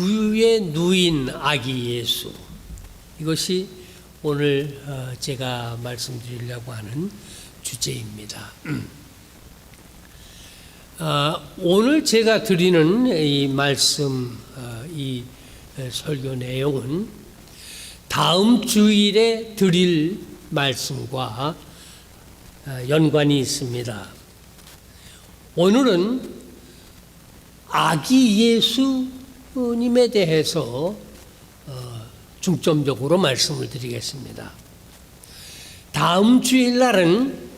구유에 누인 아기 예수 이것이 오늘 어, 제가 말씀드리려고 하는 주제입니다. 아, 오늘 제가 드리는 이 말씀, 어, 이 설교 내용은 다음 주일에 드릴 말씀과 어, 연관이 있습니다. 오늘은 아기 예수 님에 대해서 어, 중점적으로 말씀을 드리겠습니다. 다음 주일날은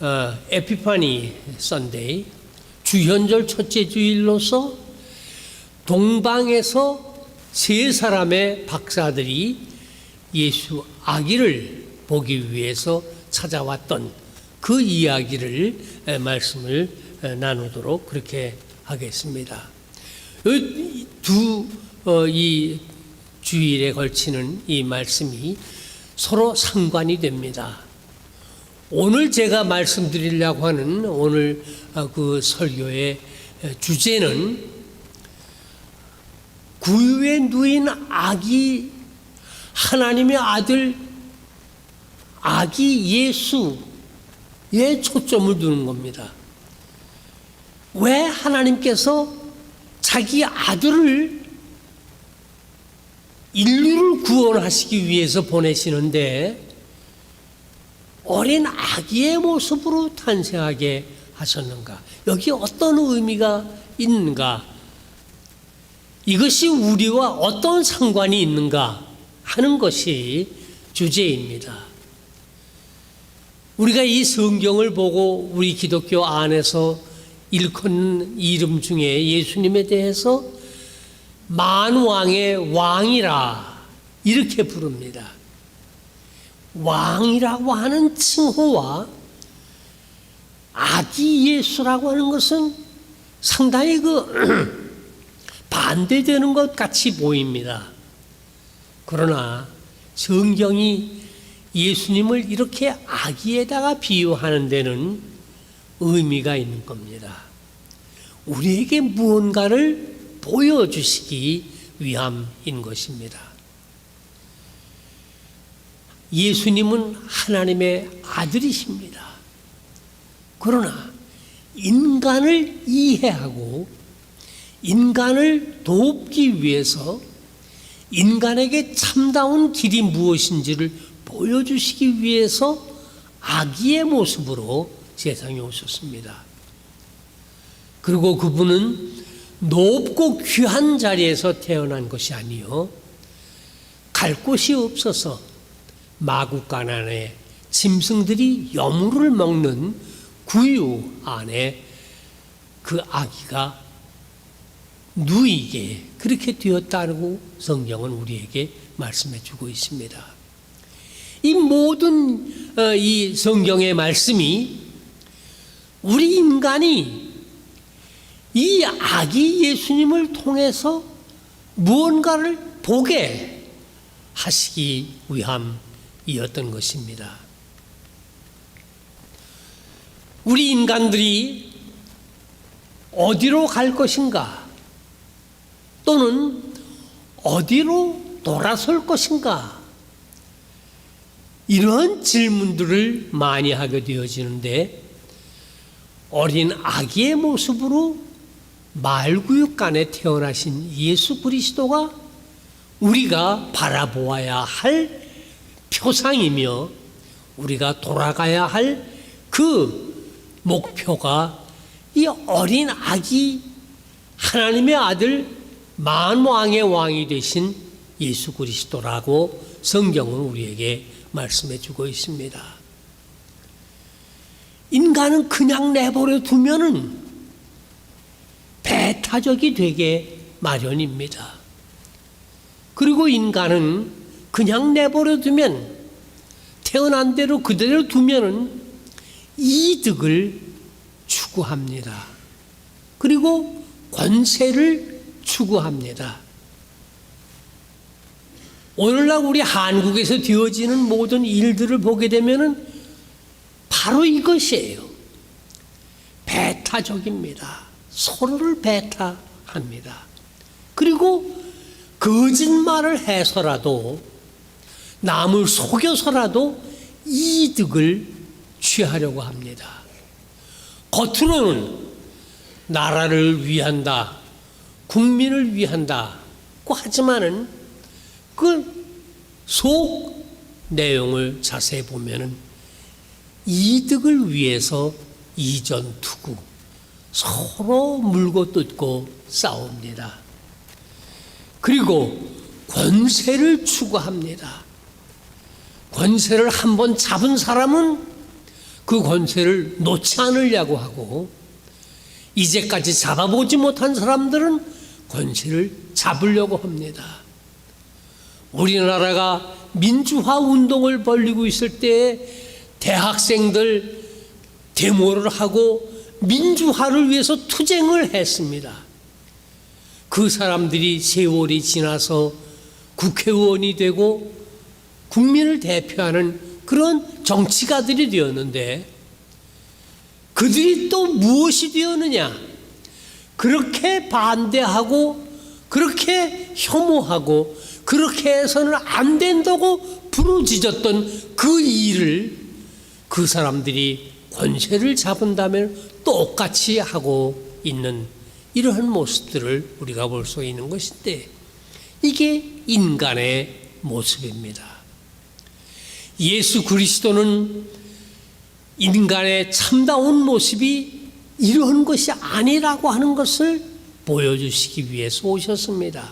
어, 에피파니 선데이 주현절 첫째 주일로서 동방에서 세 사람의 박사들이 예수 아기를 보기 위해서 찾아왔던 그 이야기를 에, 말씀을 에, 나누도록 그렇게 하겠습니다. 두이 어, 주일에 걸치는 이 말씀이 서로 상관이 됩니다. 오늘 제가 말씀드리려고 하는 오늘 어, 그 설교의 주제는 구유에 누인 아기 하나님의 아들 아기 예수에 초점을 두는 겁니다. 왜 하나님께서 자기 아들을 인류를 구원하시기 위해서 보내시는데 어린 아기의 모습으로 탄생하게 하셨는가? 여기 어떤 의미가 있는가? 이것이 우리와 어떤 상관이 있는가 하는 것이 주제입니다. 우리가 이 성경을 보고 우리 기독교 안에서 일컫는 이름 중에 예수님에 대해서 만왕의 왕이라 이렇게 부릅니다. 왕이라고 하는 칭호와 아기 예수라고 하는 것은 상당히 그 반대되는 것 같이 보입니다. 그러나 성경이 예수님을 이렇게 아기에다가 비유하는 데는 의미가 있는 겁니다. 우리에게 무언가를 보여주시기 위함인 것입니다. 예수님은 하나님의 아들이십니다. 그러나 인간을 이해하고 인간을 돕기 위해서 인간에게 참다운 길이 무엇인지를 보여주시기 위해서 아기의 모습으로 세상에 오셨습니다. 그리고 그분은 높고 귀한 자리에서 태어난 것이 아니요 갈 곳이 없어서 마구간 안에 짐승들이 여물을 먹는 구유 안에 그 아기가 누이게 그렇게 되었다고 성경은 우리에게 말씀해 주고 있습니다. 이 모든 어, 이 성경의 말씀이 우리 인간이 이 아기 예수님을 통해서 무언가를 보게 하시기 위함이었던 것입니다. 우리 인간들이 어디로 갈 것인가? 또는 어디로 돌아설 것인가? 이런 질문들을 많이 하게 되어지는데 어린 아기의 모습으로 말구육간에 태어나신 예수 그리스도가 우리가 바라보아야 할 표상이며 우리가 돌아가야 할 그 목표가 이 어린 아기 하나님의 아들 만왕의 왕이 되신 예수 그리스도라고 성경은 우리에게 말씀해 주고 있습니다. 인간은 그냥 내버려 두면은 배타적이 되게 마련입니다. 그리고 인간은 그냥 내버려 두면 태어난 대로 그대로 두면은 이득을 추구합니다. 그리고 권세를 추구합니다. 오늘날 우리 한국에서 되어지는 모든 일들을 보게 되면은 바로 이것이에요. 배타적입니다. 서로를 배타합니다. 그리고 거짓말을 해서라도 남을 속여서라도 이득을 취하려고 합니다. 겉으로는 나라를 위한다, 국민을 위한다고 하지만은 그 속 내용을 자세히 보면은 이득을 위해서 이전 투구 서로 물고 뜯고 싸웁니다. 그리고 권세를 추구합니다. 권세를 한번 잡은 사람은 그 권세를 놓지 않으려고 하고 이제까지 잡아보지 못한 사람들은 권세를 잡으려고 합니다. 우리나라가 민주화 운동을 벌리고 있을 때 대학생들 데모를 하고 민주화를 위해서 투쟁을 했습니다. 그 사람들이 세월이 지나서 국회의원이 되고 국민을 대표하는 그런 정치가들이 되었는데 그들이 또 무엇이 되었느냐? 그렇게 반대하고 그렇게 혐오하고 그렇게 해서는 안 된다고 부르짖었던 그 일을 그 사람들이 권세를 잡은다면 똑같이 하고 있는 이러한 모습들을 우리가 볼 수 있는 것인데 이게 인간의 모습입니다. 예수 그리스도는 인간의 참다운 모습이 이러한 것이 아니라고 하는 것을 보여주시기 위해서 오셨습니다.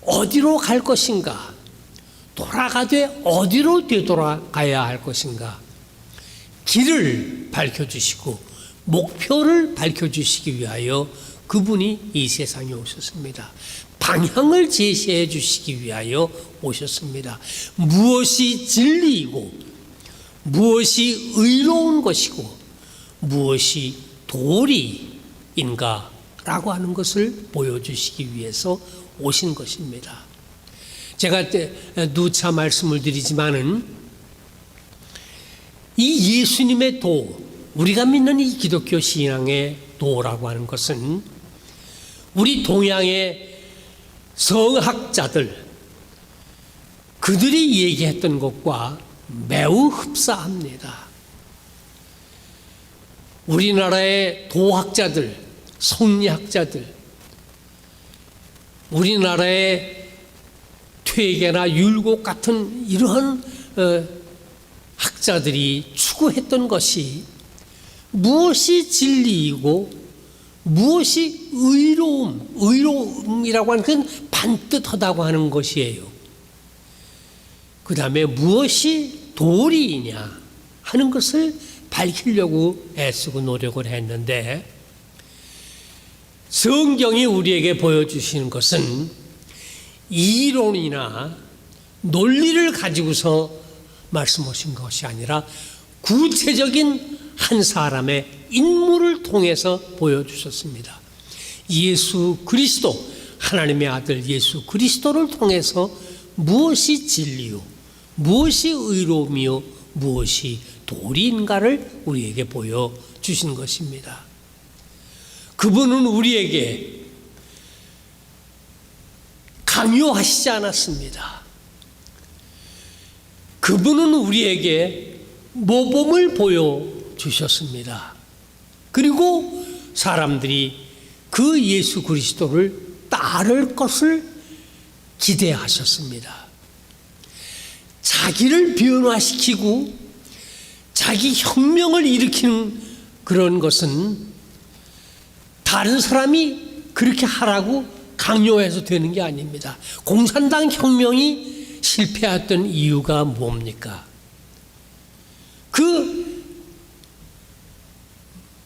어디로 갈 것인가? 돌아가되 어디로 되돌아가야 할 것인가? 길을 밝혀주시고 목표를 밝혀주시기 위하여 그분이 이 세상에 오셨습니다. 방향을 제시해 주시기 위하여 오셨습니다. 무엇이 진리이고 무엇이 의로운 것이고 무엇이 도리인가라고 하는 것을 보여주시기 위해서 오신 것입니다. 제가 누차 말씀을 드리지만은 이 예수님의 도, 우리가 믿는 이 기독교 신앙의 도라고 하는 것은 우리 동양의 성학자들, 그들이 얘기했던 것과 매우 흡사합니다. 우리나라의 도학자들, 성리학자들, 우리나라의 퇴계나 율곡 같은 이러한 어, 학자들이 추구했던 것이 무엇이 진리이고 무엇이 의로움, 의로움이라고 하는 건 반듯하다고 하는 것이에요. 그 다음에 무엇이 도리이냐 하는 것을 밝히려고 애쓰고 노력을 했는데 성경이 우리에게 보여주시는 것은 이론이나 논리를 가지고서 말씀하신 것이 아니라 구체적인 한 사람의 인물을 통해서 보여주셨습니다. 예수 그리스도, 하나님의 아들 예수 그리스도를 통해서 무엇이 진리요, 무엇이 의로움이요, 무엇이 도리인가를 우리에게 보여주신 것입니다. 그분은 우리에게 강요하시지 않았습니다. 그분은 우리에게 모범을 보여주셨습니다. 그리고 사람들이 그 예수 그리스도를 따를 것을 기대하셨습니다. 자기를 변화시키고 자기 혁명을 일으키는 그런 것은 다른 사람이 그렇게 하라고 강요해서 되는 게 아닙니다. 공산당 혁명이 실패했던 이유가 뭡니까? 그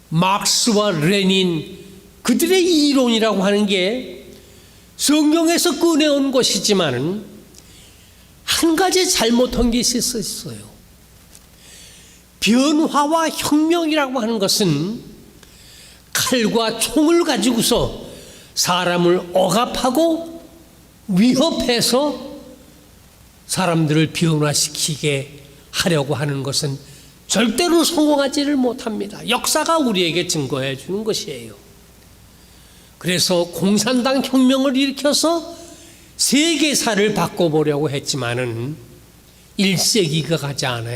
막스와 레닌 그들의 이론이라고 하는 게 성경에서 꺼내온 것이지만은 한 가지 잘못한 게 있었어요. 변화와 혁명이라고 하는 것은 칼과 총을 가지고서 사람을 억압하고 위협해서 사람들을 변화시키게 하려고 하는 것은 절대로 성공하지를 못합니다. 역사가 우리에게 증거해 주는 것이에요. 그래서 공산당 혁명을 일으켜서 세계사를 바꿔보려고 했지만은 1세기가 가지 않아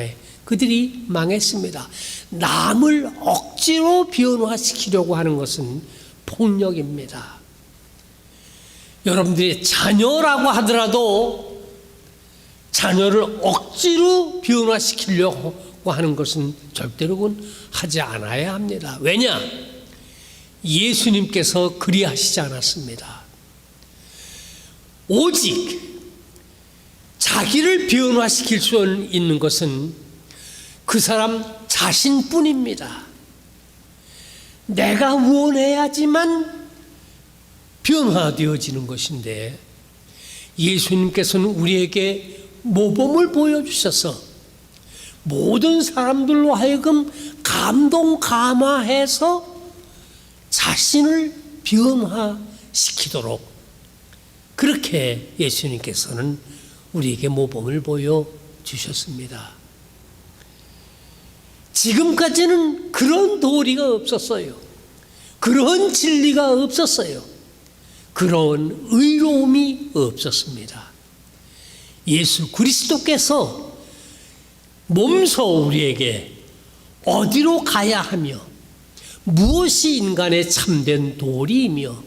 그들이 망했습니다. 남을 억지로 변화시키려고 하는 것은 폭력입니다. 여러분들이 자녀라고 하더라도 자녀를 억지로 변화시키려고 하는 것은 절대로 하지 않아야 합니다. 왜냐? 예수님께서 그리하시지 않았습니다. 오직 자기를 변화시킬 수 있는 것은 그 사람 자신뿐입니다. 내가 원해야지만 변화되어지는 것인데 예수님께서는 우리에게 모범을 보여주셔서 모든 사람들로 하여금 감동 감화해서 자신을 변화시키도록 그렇게 예수님께서는 우리에게 모범을 보여 주셨습니다. 지금까지는 그런 도리가 없었어요. 그런 진리가 없었어요. 그런 의로움이 없었습니다. 예수 그리스도께서 몸소 우리에게 어디로 가야 하며 무엇이 인간의 참된 도리이며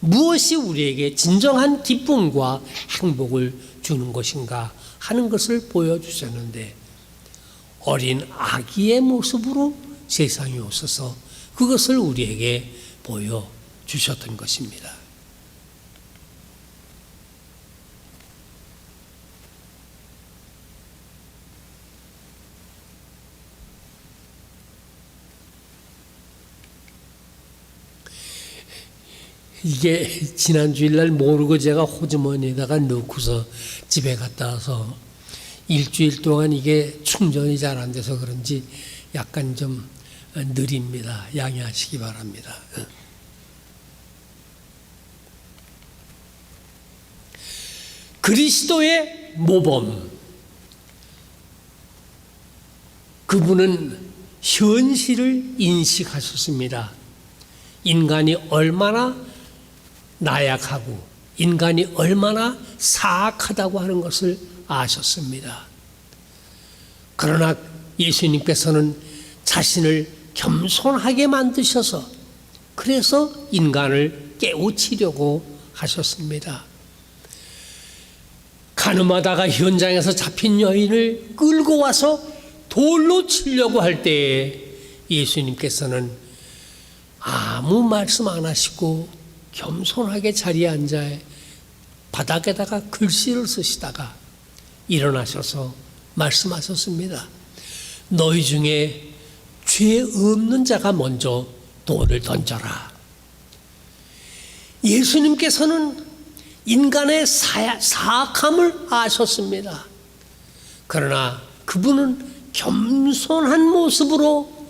무엇이 우리에게 진정한 기쁨과 행복을 주는 것인가 하는 것을 보여주셨는데 어린 아기의 모습으로 세상에 오셔서 그것을 우리에게 보여주셨던 것입니다. 이게 지난 주일날 모르고 제가 호주머니에다가 넣고서 집에 갔다 와서 일주일 동안 이게 충전이 잘 안 돼서 그런지 약간 좀 느립니다. 양해하시기 바랍니다. 그리스도의 모범. 그분은 현실을 인식하셨습니다. 인간이 얼마나 나약하고 인간이 얼마나 사악하다고 하는 것을 아셨습니다. 그러나 예수님께서는 자신을 겸손하게 만드셔서 그래서 인간을 깨우치려고 하셨습니다. 가늠하다가 현장에서 잡힌 여인을 끌고 와서 돌로 치려고 할 때에 예수님께서는 아무 말씀 안 하시고 겸손하게 자리에 앉아 바닥에다가 글씨를 쓰시다가 일어나셔서 말씀하셨습니다. 너희 중에 죄 없는 자가 먼저 돌을 던져라. 예수님께서는 인간의 사, 사악함을 아셨습니다. 그러나 그분은 겸손한 모습으로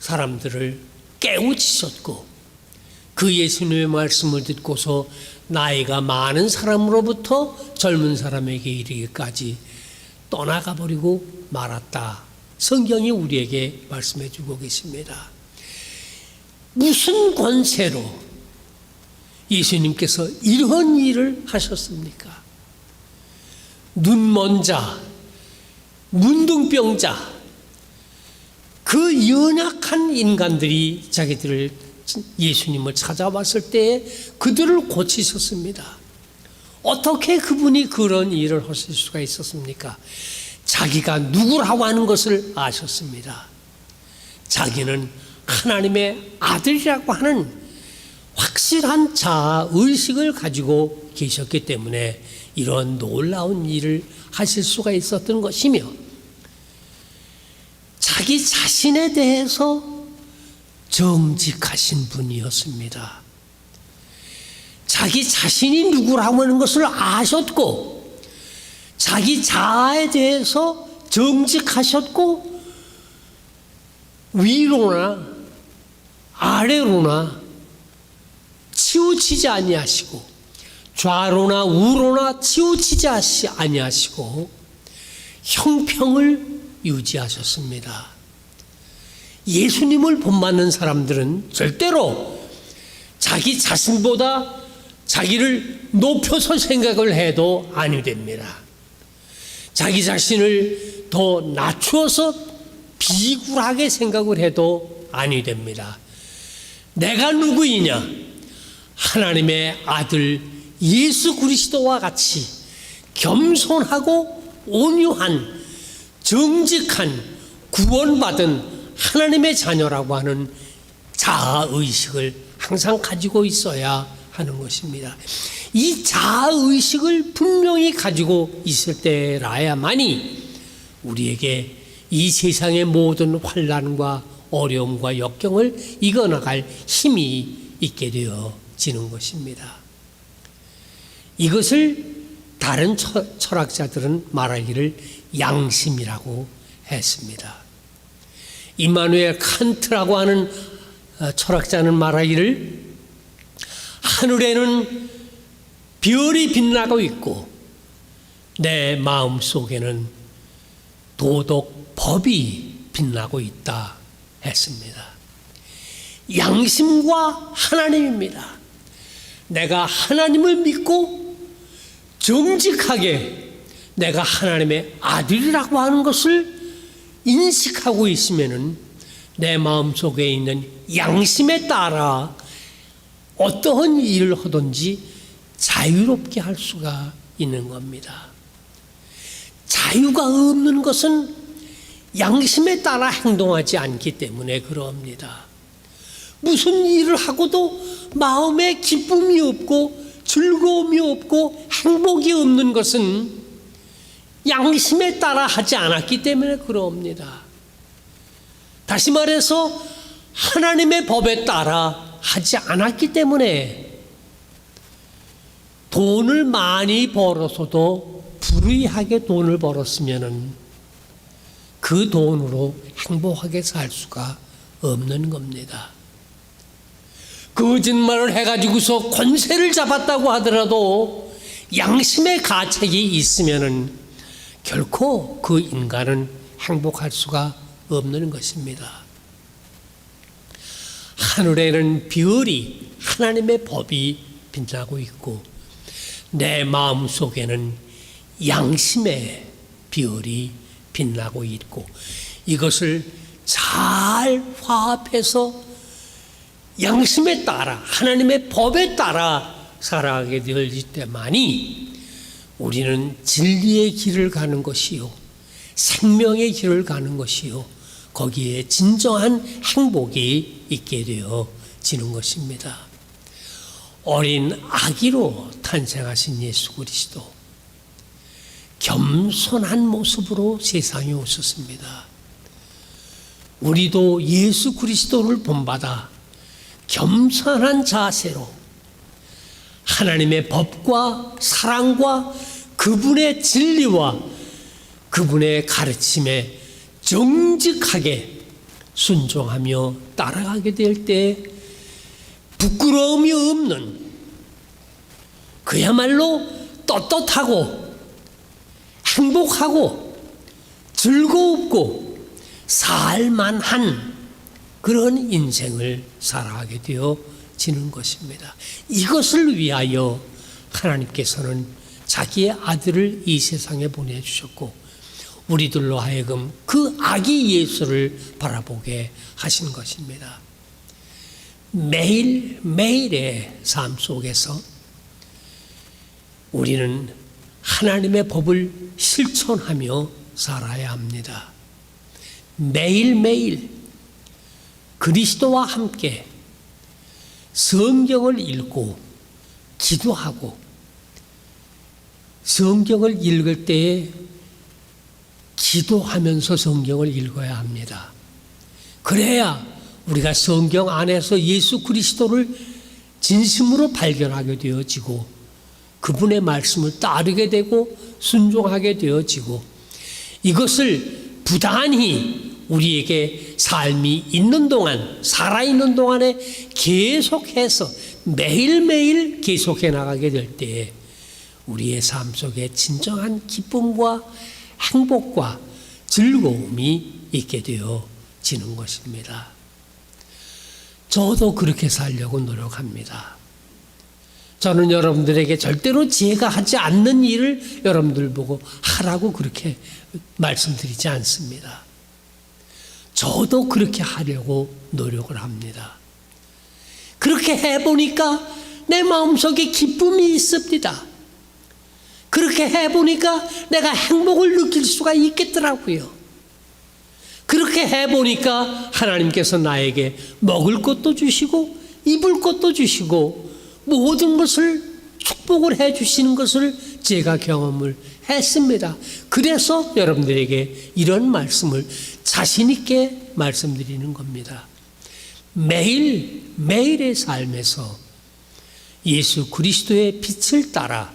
사람들을 깨우치셨고 그 예수님의 말씀을 듣고서 나이가 많은 사람으로부터 젊은 사람에게 이르기까지 떠나가 버리고 말았다. 성경이 우리에게 말씀해 주고 계십니다. 무슨 권세로 예수님께서 이런 일을 하셨습니까? 눈먼 자, 문둥병 자, 그 연약한 인간들이 자기들을 예수님을 찾아왔을 때 그들을 고치셨습니다. 어떻게 그분이 그런 일을 하실 수가 있었습니까? 자기가 누구라고 하는 것을 아셨습니다. 자기는 하나님의 아들이라고 하는 확실한 자아 의식을 가지고 계셨기 때문에 이런 놀라운 일을 하실 수가 있었던 것이며 자기 자신에 대해서 정직하신 분이었습니다. 자기 자신이 누구라고 하는 것을 아셨고, 자기 자아에 대해서 정직하셨고, 위로나 아래로나 치우치지 아니하시고, 좌로나 우로나 치우치지 아니하시고, 형평을 유지하셨습니다. 예수님을 본받는 사람들은 절대로 자기 자신보다 자기를 높여서 생각을 해도 아니 됩니다. 자기 자신을 더 낮추어서 비굴하게 생각을 해도 아니 됩니다. 내가 누구이냐? 하나님의 아들 예수 그리스도와 같이 겸손하고 온유한 정직한 구원받은 하나님의 자녀라고 하는 자아 의식을 항상 가지고 있어야 하는 것입니다. 이 자아 의식을 분명히 가지고 있을 때라야만이 우리에게 이 세상의 모든 환란과 어려움과 역경을 이겨나갈 힘이 있게 되어지는 것입니다. 이것을 다른 철- 철학자들은 말하기를 양심이라고 했습니다. 이마누엘 칸트라고 하는 어, 철학자는 말하기를 하늘에는 별이 빛나고 있고 내 마음 속에는 도덕 법이 빛나고 있다 했습니다. 양심과 하나님입니다. 내가 하나님을 믿고 정직하게 내가 하나님의 아들이라고 하는 것을 인식하고 있으면은 내 마음 속에 있는 양심에 따라 어떠한 일을 하든지 자유롭게 할 수가 있는 겁니다. 자유가 없는 것은 양심에 따라 행동하지 않기 때문에 그럽니다. 무슨 일을 하고도 마음에 기쁨이 없고 즐거움이 없고 행복이 없는 것은 양심에 따라 하지 않았기 때문에 그럽니다. 다시 말해서 하나님의 법에 따라 하지 않았기 때문에 돈을 많이 벌어서도 불의하게 돈을 벌었으면은 그 돈으로 행복하게 살 수가 없는 겁니다. 거짓말을 해가지고서 권세를 잡았다고 하더라도 양심의 가책이 있으면은 결코 그 인간은 행복할 수가 없는 것입니다. 하늘에는 별이 하나님의 법이 빛나고 있고 내 마음 속에는 양심의 별이 빛나고 있고 이것을 잘 화합해서 양심에 따라 하나님의 법에 따라 살아가게 될 때만이 우리는 진리의 길을 가는 것이요 생명의 길을 가는 것이요 거기에 진정한 행복이 있게 되어지는 것입니다. 어린 아기로 탄생하신 예수 그리스도 겸손한 모습으로 세상에 오셨습니다. 우리도 예수 그리스도를 본받아 겸손한 자세로 하나님의 법과 사랑과 그분의 진리와 그분의 가르침에 정직하게 순종하며 따라가게 될 때 부끄러움이 없는 그야말로 떳떳하고 행복하고 즐겁고 살만한 그런 인생을 살아가게 되어 지는 것입니다. 이것을 위하여 하나님께서는 자기의 아들을 이 세상에 보내주셨고 우리들로 하여금 그 아기 예수를 바라보게 하신 것입니다. 매일 매일의 삶 속에서 우리는 하나님의 법을 실천하며 살아야 합니다. 매일매일 그리스도와 함께 성경을 읽고 기도하고 성경을 읽을 때에 기도하면서 성경을 읽어야 합니다. 그래야 우리가 성경 안에서 예수 그리스도를 진심으로 발견하게 되어지고 그분의 말씀을 따르게 되고 순종하게 되어지고 이것을 부단히 우리에게 삶이 있는 동안, 살아있는 동안에 계속해서 매일매일 계속해 나가게 될 때에 우리의 삶 속에 진정한 기쁨과 행복과 즐거움이 있게 되어지는 것입니다. 저도 그렇게 살려고 노력합니다. 저는 여러분들에게 절대로 제가 하지 않는 일을 여러분들 보고 하라고 그렇게 말씀드리지 않습니다. 저도 그렇게 하려고 노력을 합니다. 그렇게 해보니까 내 마음속에 기쁨이 있습니다. 그렇게 해보니까 내가 행복을 느낄 수가 있겠더라고요. 그렇게 해보니까 하나님께서 나에게 먹을 것도 주시고 입을 것도 주시고 모든 것을 축복을 해 주시는 것을 제가 경험을 했습니다. 그래서 여러분들에게 이런 말씀을 자신 있게 말씀드리는 겁니다. 매일 매일의 삶에서 예수 그리스도의 빛을 따라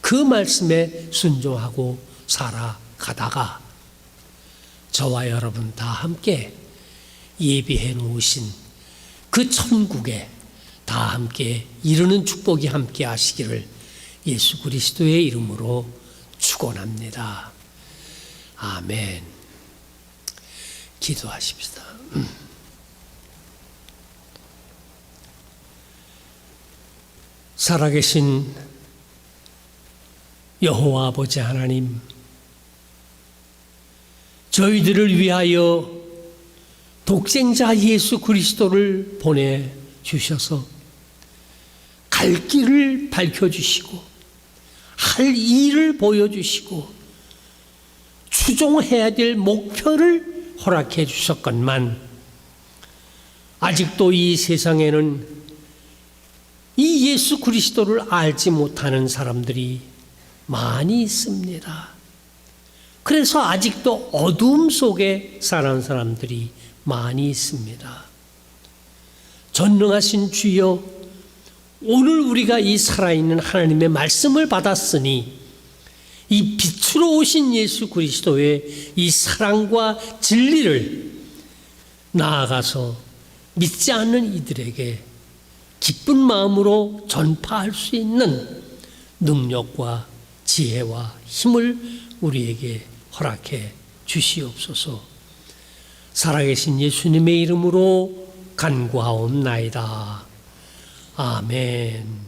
그 말씀에 순종하고 살아가다가 저와 여러분 다 함께 예비해 놓으신 그 천국에 다 함께 이루는 축복이 함께 하시기를 예수 그리스도의 이름으로 축원합니다. 아멘. 기도하십시다. 살아계신 여호와 아버지 하나님, 저희들을 위하여 독생자 예수 그리스도를 보내 주셔서 갈 길을 밝혀 주시고 할 일을 보여 주시고 추종해야 될 목표를 허락해 주셨건만 아직도 이 세상에는 이 예수 그리스도를 알지 못하는 사람들이 많이 있습니다. 그래서 아직도 어둠 속에 사는 사람들이 많이 있습니다. 전능하신 주여, 오늘 우리가 이 살아있는 하나님의 말씀을 받았으니 이 빛으로 오신 예수 그리스도의 이 사랑과 진리를 나아가서 믿지 않는 이들에게 기쁜 마음으로 전파할 수 있는 능력과 지혜와 힘을 우리에게 허락해 주시옵소서. 살아계신 예수님의 이름으로 간구하옵나이다. 아멘.